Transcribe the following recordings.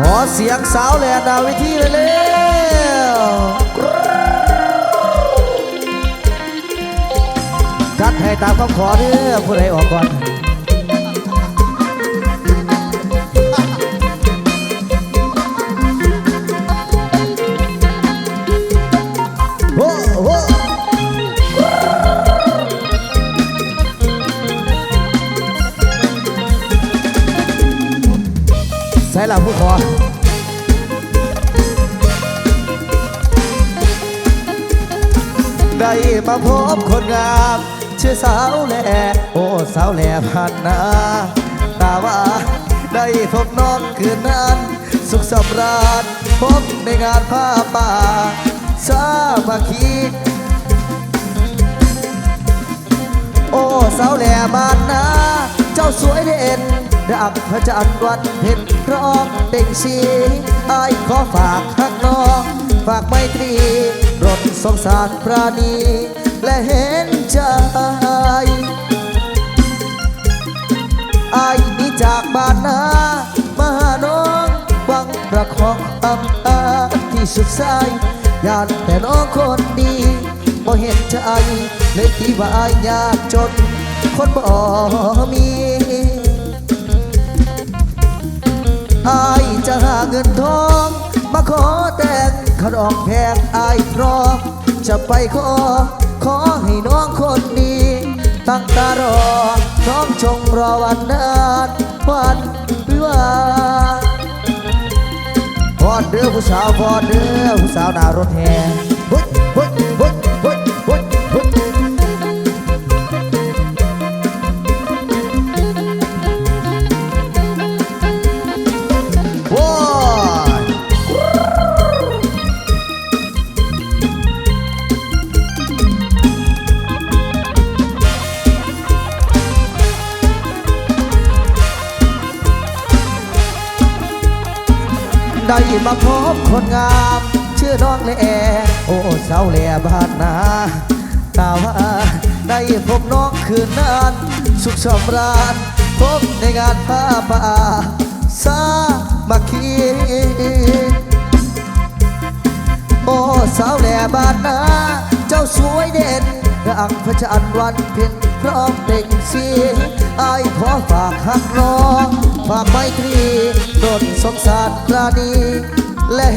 ขอเสียงสาวแลนดาวิธีเลยเร็วจัดให้ตามคำขอเด้อผู้ใดออกก่อน ใส่หลังผู้ขอได้มาพบคนงามชื่อสาวแหล่โอ้สาวแหล่พันนาตาว่าได้พบน้องคืนนั้น สุขสำราญพบในงานผ้าป่าสามัคคีโอ้สาวแหล่บ้านนาเจ้าสวยเด่น ดังพระจันทร์วันเพ็ญร้องเต่งสีอายขอฝากฮักน้อง ฝากไมตรีรถสงสารปราณี และเห็นใจอายนี่จากบ้านนามาหาน้องหวังประคองอำอาที่สุดสายยานแต่น้องคนดีบ่เห็นใจเลยที่ว่าอายยากจน คนบ่มี อายจะหาเงินทอง มาขอแต่งขนองแพงอายพร้อมจะไปขอ ขอให้น้องคนดีตั้งตารอน้องชงรอวันนานวันวิวาพอดเด้อผู้สาวพอดเด้อผู้สาวหน้ารถแห่ื่อน้องแหล่โอ้สาวแหล่บ้านนาตาว่าได้พบน้องคืนนั้นสุขสำราญพบในงานผ้าป่าสามัคคีโอ้สาวแหล่บ้านนาเจ้าสวยเด่นดังพระจันทร์วันเพ็ญพร้อมเปล่งสีอายขอฝากหักน้องฝากไมตรีโดนสงสารปราณีและ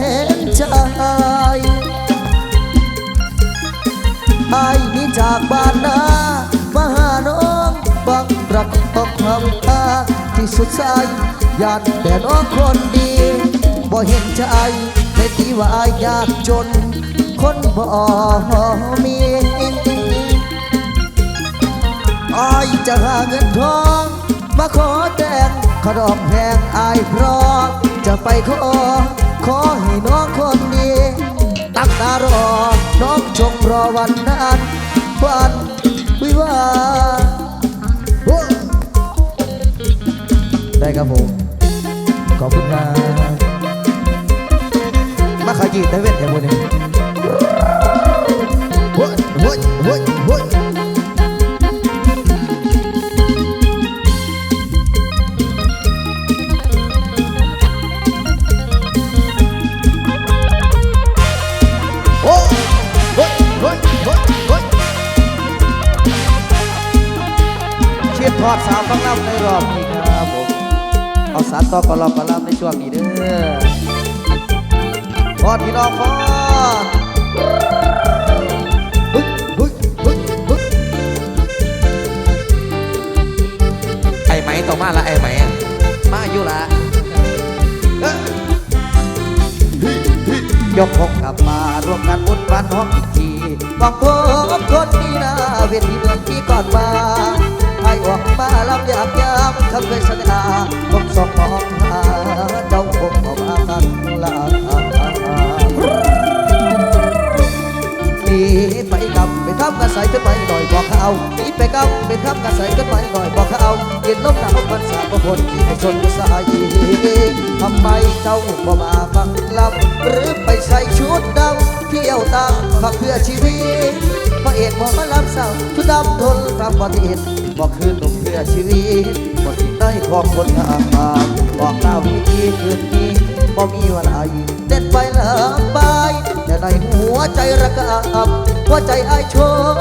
จากบ้านนามาหาน้องบังรักของความอาที่สุดสายยานแต่น้องคนดีบ่เห็นใจในที่ว่าอายยากจน คนบ่มีอายจะหาเงินทอง มาขอแต่งขนมแพงอายพร้อมจะไปขอ ขอให้น้องคนดี ตั้งตารอน้องจง รอวันนั้นวันวิวาได้ครับผม ขอบคุณมากมาขยี้ตะเวนอย่างพวกนี้โว้ยโว้ยโอดสาวฟังลำในรอบนี้ครับผมเอาสารต่อกรอบกระลำในช่วงนี้เด้อพอดพี่น้องพอดฮึกฮึกฮึกฮึกไอ้ไหมต่อมาละไอ้ไหมมาอยู่ละเอ้ยยกพกกลับมารวมกันบุญวันห้องอีกทีหวังพบคนมีหน้าเวทีเมืองที่ก่อนมา ออกมาลำยากยามคำเคยสัญญาผมสองมองหา ไปทำกระใสขึ้นไปหน่อยบอกเขาหนีไปกับไปทำกระใสขึ้นไปหน่อยบอกเขาเย็นลมหนาวมันสาบคนที่ไม่ชนสายทำไมเจ้าบ่มาฟังลำหรือไปใส่ชุดดำเที่ยวตามมาเพื่อชีวิตพระเอกบอมาลำสาวชุดดำทนตามปฏิเห็นบอกคือหนุ่มเพื่อชีวิตบอกที่ได้ของคนงามบอกเล่าวิธีคืนนี้บ่มีวันไหนเด็ดไปลิกไปแต่ในหัวใจระกำ หัวใจไอ้ช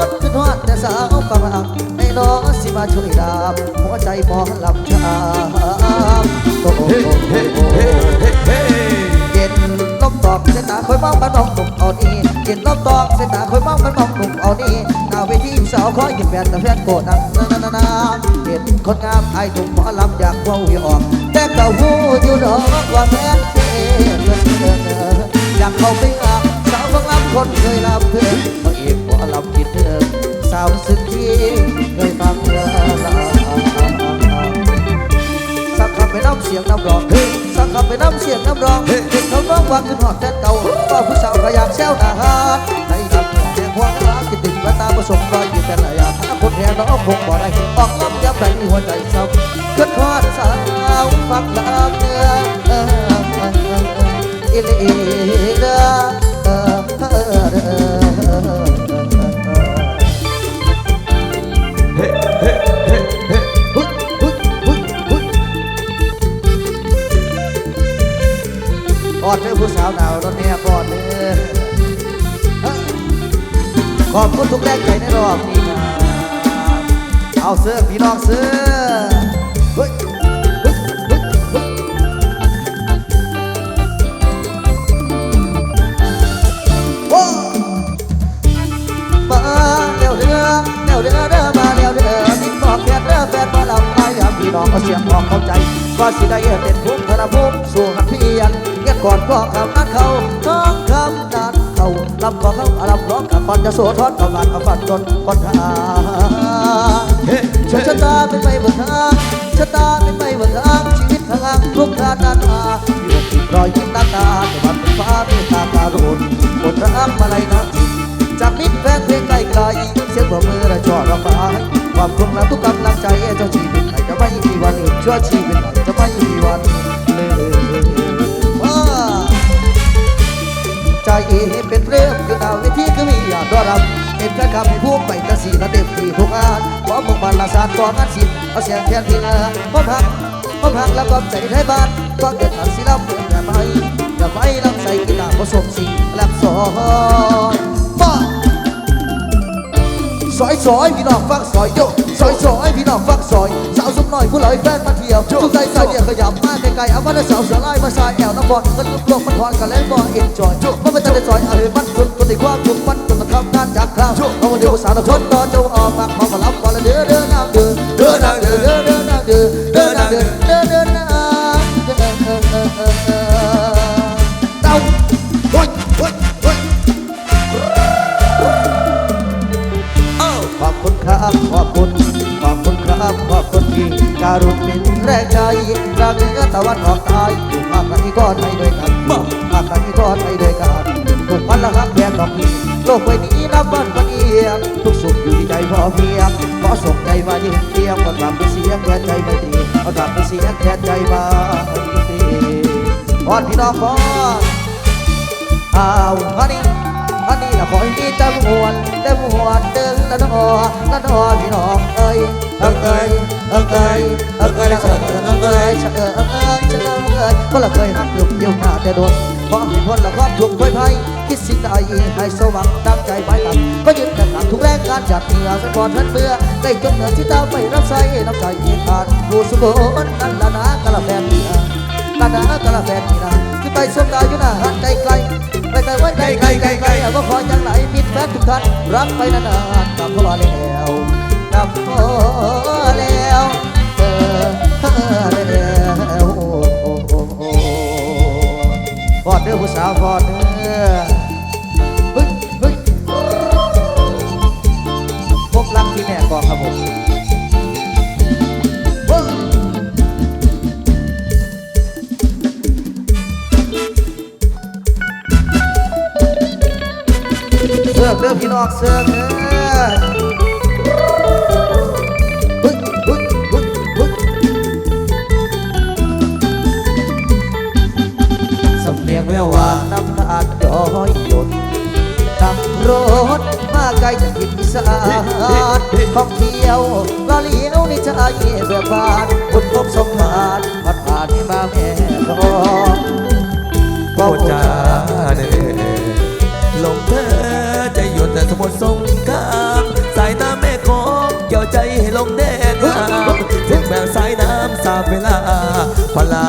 ดขึ้นฮอดแต่สาวฝรั่งในน้องสิมาช่วยดามหัวใจหมอลำชามโอ้โหเย็นลมตอกเส้นตาคอยมองมันมองหนุ่มเอานี่เย็นลมตอกเส้นตาคอยมองมันมองหนุ่มเอานี่หน้าเวทีสาวคอยยิ้มแย้มแต่แฟนโกรธนังนานานานาเห็นคนงามไอ้หนุ่มหมอลำอยากว้าอย่าออกแต่ก็หูอยู่ดอกว่าแฟนเอนเพื่อยากเข้าไปอาบสาวของลำคนเคยลำเพื่อน ลำคิดถึงสาวสุดที่เคยฟังเรื่อสักคำไปน้ำเสียงน้ำร้องเฮ้ยสักคำไปน้ำเสียงน้ำร้องเฮ้ยเห็นเขาร้องว่าขึ้นหอดแฟนเก่าก็ผู้สาวก็อยากแซวหน้าฮาดในลำเสียงหัวรักคิดถึงและตาประสบรอยอยู่แต่ละอย่างคนแห่น้องคงบ่ได้ออกลำยับใจหัวใจเศร้าขึ้นฮอดสาวฟังลำเนื้อเออเออเออเอออิเลเดอเออ ดเด้อผู้สาวหนาวรถแห่ปอดเด้อขอบคุณทุกแรงใจในรอบนี้ครับเอาเสื้อพี่น้องเสื้อเฮ้ยพี่น้องก็เสียงออกเข้าใจ ก็สิได้เป็นภูมิพระภูมิสูง ก่อนก็คำนั้นเขาท้องคำนั้นเขาลำก็เขาลำร้องกับปันจะโสทอดกับบ้านกับฝันจนก่อนทาชะตาเป็นไปบนทางชะตาเป็นไปบนทางชีวิตทางทุกทางนั้นาอยู่ที่รอยยิ้มน้ำตาแต่วันเป็นฟ้าเมตตาการุณบนรักมาลัยน้ำจิตจากมิตรแฟนเพลงไกลไกลเสียงปรบมือและชอระบายความคงและทุกกำลังใจเจ้าชีวิตไหนจะไม่มีวันลืมชั่วชีวิตหนจะไม่มีวัน ใจเป็นเรื่องคือดาวเวทีคือมีอยากดอรับเป็นแค่คำให้พูดไปตะสีละเต็มที่ทุกงานขอมุ่งมั่นละสานก่องานสิเอาเสียงแทนที่เออพบหักพบหักแล้วก็ใจไทยบ้านก็เกิดทันสิลำเพื่อนอย่าไปอย่ไปลำใส่กีตาร์ผสมสีและสอน ซอยซอยพี่น้องฟังซอยโยซอยซอยพี่น้องฟังซอย สาวสมน้อยผู้ลอยแฟนมาเที่ยวทุกใจใส่เดียวขยับมาไกลๆเอามาได้สาวเสือไล่มาชายแอวน้ำบอลกันลุกลงมันถอนกันแล้วก็เอ็นจอยมันไม่ต้องได้ซอยอะไรมันสุดคนในความทุกข์มันจนมันทำงานจากคราวเอาเดียวสาวคนต่อเจ้าออก ตะวันออกใต้อยู่ภาคไหนก็ไทยด้วยกันภาคไหนก็ไทยด้วยกันทุกวันละครับแพงดอกนี้โลกใบนี้นับวันวันเอียงทุกสุขอยู่ที่ใจพอเพียงขอส่งใจมายืนเทียงวันรำเป็นเสียงแทนใจไม่ดีเอาทำเป็นเสียงแทนใจมาดีพอดพี่น้องพอดอ้าวอัน นี้อันนี้ละคอยมีแต่มวนแต่มวนเดินละนอละนอพี่น้องเอ้ยเอ้ยเอ้ยเอ้ยเอ้ยเอ้ยเอ้ยเอ้ยเอ้ยเอ้ยเอ้ยเอ้ยเอ้ยเอ้ยก็ละเคยหักลูกเดียวหน้าแต่โดนขอให้พ้นละความทุกข์ไว้ภัยคิดสิ่งใดให้สว่างตั้งใจไว้ตัดก็ยึดแต่ตัดทุกแรงการจัดเหนือสักก่อนนั้นเมื่อได้จงเหนือที่ตาไม่รับใช้น้ำใจขาดผู้สุโขนั่นละนะกะละแฟนเมียกะดากะละแฟนนี่นะคือ ไปสมดาอยู่หน้าหันไกลไกลไปไกลไว้ไกลไกลไกลไกลก็ขอจังไหลมิตรแฟนทุกท่านรักไปนานๆกับพ่อแล้วกับพ่อแล้วเออแล้วโอ้โอ้โอ้โอ้ฟอดเด้อผู้สาวฟอดเด้อเฮ้ยเฮ้ยพบรักที่แม่กองครับผม เด้อพี่น้องเสือเด้อฮึดฮึดฮึดฮึดสำเนียงแวววานน้ำตาลย้อยหยดขับรถมาไกลจากทิศอีสานท่องเที่ยวลาเลี้ยวในใจเบื่อบานบุญพบสมบานพัดผ่านให้มาแม่รองโปรดจาเด้ล สมบทสงครามสายน้ำแม่ของเกี่ยวใจให้ลงแดนน้ำถึงแบบสายน้ำสาบเวลาพลา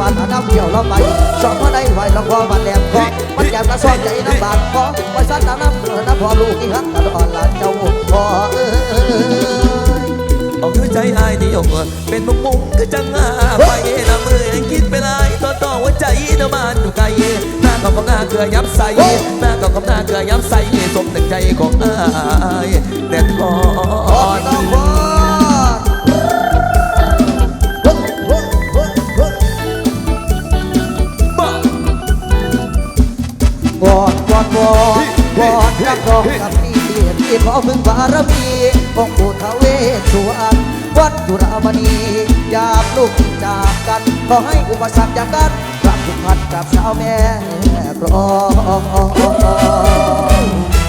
มันยางอยู่บ้านน้ำเกี่ยวเราไปสองเขาได้ไหวเราพอมันแหลมคอมันแยบกระซอนใจน้ำบาดคอไว้สั้นน้ำน้ำเน้ำพอลูกที่หักตลอดหลานเจ้าพอเอ้ยเอาคือใจอายที่ยกเป็นมุกมุกก็จังหาไปละมือยังคิดไปลายต่อต่อหัวใจนาบ้านอยู่ไกลหน้ากับกับหน้าเกลือยับใส่หน้ากับกับหน้าเกลือยับใส่สมตั้งใจของอายแน่นพอขอพี่น้องก่อน ขอพึ่งบารมีองปู่ทาเวสสวรรณวัดจุฬามณียามลูกจากกันขอให้อุปสรรคจากกันรักทุกพันกับสาวแม่กรอง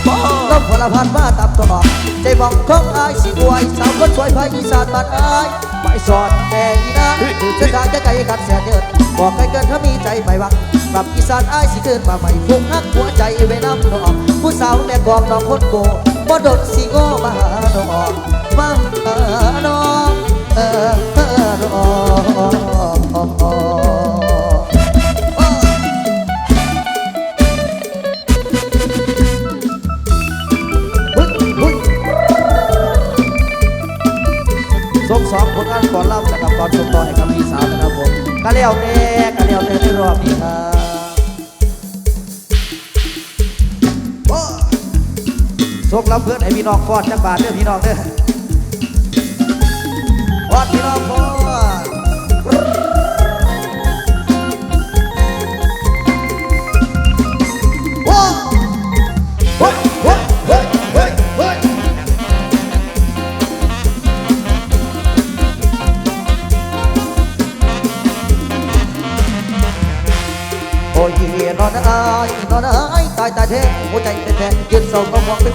บ้าลมพลพันมาตับตอกใจมองของอายสิอวยสาวคนสวยภาคอีสานบ้านอายไม่สอนแต่อีนะคือเส้นทางจะไกลกันแสนเดินบอกใครเกินถ้ามีใจไปหวังกลับอีสานอายสิเกินมาใหม่พุ่งหักหัวใจไว้น้ำนองผู้สาวแม่กองน้องคนโก บ่ดดสิโง่มาหาน้องมาหาน้องเออเออนองฮึดฮึดส่งสองผลงานก่อนเล่านะครับก่อนส่งต่อให้กับพี่สาวนะครับผมกะเลี้ยวเต้กะเลี้ยวเต้ในรอบนี้ครับ ส่งรับเพื่อนให้พี่น้องฟอดจักบาทเด้อพี่น้องเด้อฟอดพี่น้องฟอด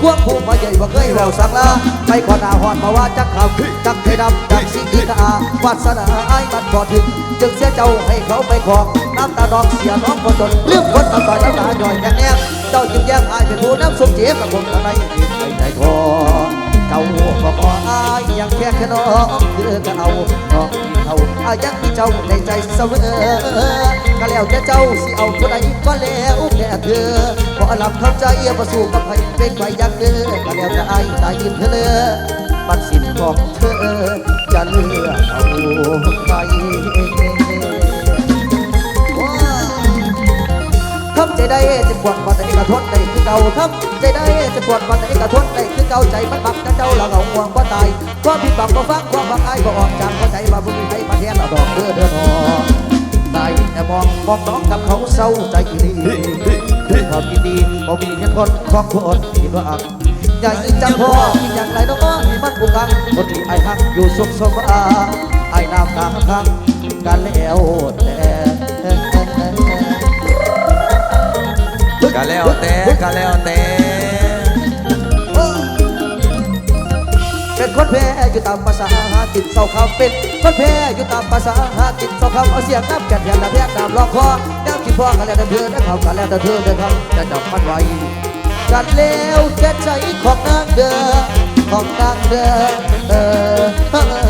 ควงคู่มาใหญ่ว่าเคยแววสังลาไปขอหน้าหอนมาว่าจักคำจักเคยดำจักสิกีตาวาสนาอายมันบ่ถึงจึงเสียเจ้าให้เขาไปขอกน้ำตาดอกเสียน้องคนจนเรื่องคนตาต่อยน้ำตาหย่อยแน่แน่เจ้าจึงแยกอายเป็นผู้น้ำสมเจ็บกับผมอะไรกินไปใจทอเจ้าก็ขออายยังแค่แค่น้องคือก็เอาน้องเขา อายังมีเจ้าในใจเสมอก็แล้วแต่เจ้าสิเอาคนใดก็แล้วแต่เธอพอรับเข้าใจประสู่กับใครเป็นไปอยังเด้อก็แล้วแต่อายตายยินเธอเลยปัดสินบอกเธอจะเลือกเอาไป ได้จะปวดวันไหนกระทนได้คือเก่าทำใจได้จะปวดวันไหนกระทนได้คือเก่าใจมันบักจะเจ้าเราเอาห่วงว่าตายความผิดบังก็ฟังความบังอายก็ออกจากหัวใจมาบุญให้มาแทนเอาดอกเด้อเด้อทอได้แต่มองมองน้องกับเขาเศร้าใจดีความยินดีบ่มีเพียงคนของคนที่ว่าอักอย่าอีจังพ่ออย่างไรน้องให้มันบุกังคนที่ไอ้ฮักอยู่สุขสมอาไอ้น้ำกลางทางกันแล้วแต่ แล้วแต่กะแล้วแต่เป็นคนแพ้อยู่ตามภาษาหากินเศร้าคำเป็นคนแพ้อยู่ตามภาษาหากินเศร้าคำเอาเสียงน้ำกันแทนน้ำแพงน้ำลองคอน้ำกินพ่อกันแล้วแต่เธอได้เขากันแล้วแต่เธอได้ครับจะจับมันไว้กันแล้วแค่ใจของนางเด้อของนางเด้อเออ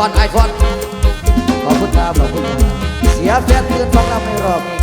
เฮ้ยควันไอควันขอบคุณครับขอบคุณครับเสียแฟนเตือนฟังเราไม่รอบนี้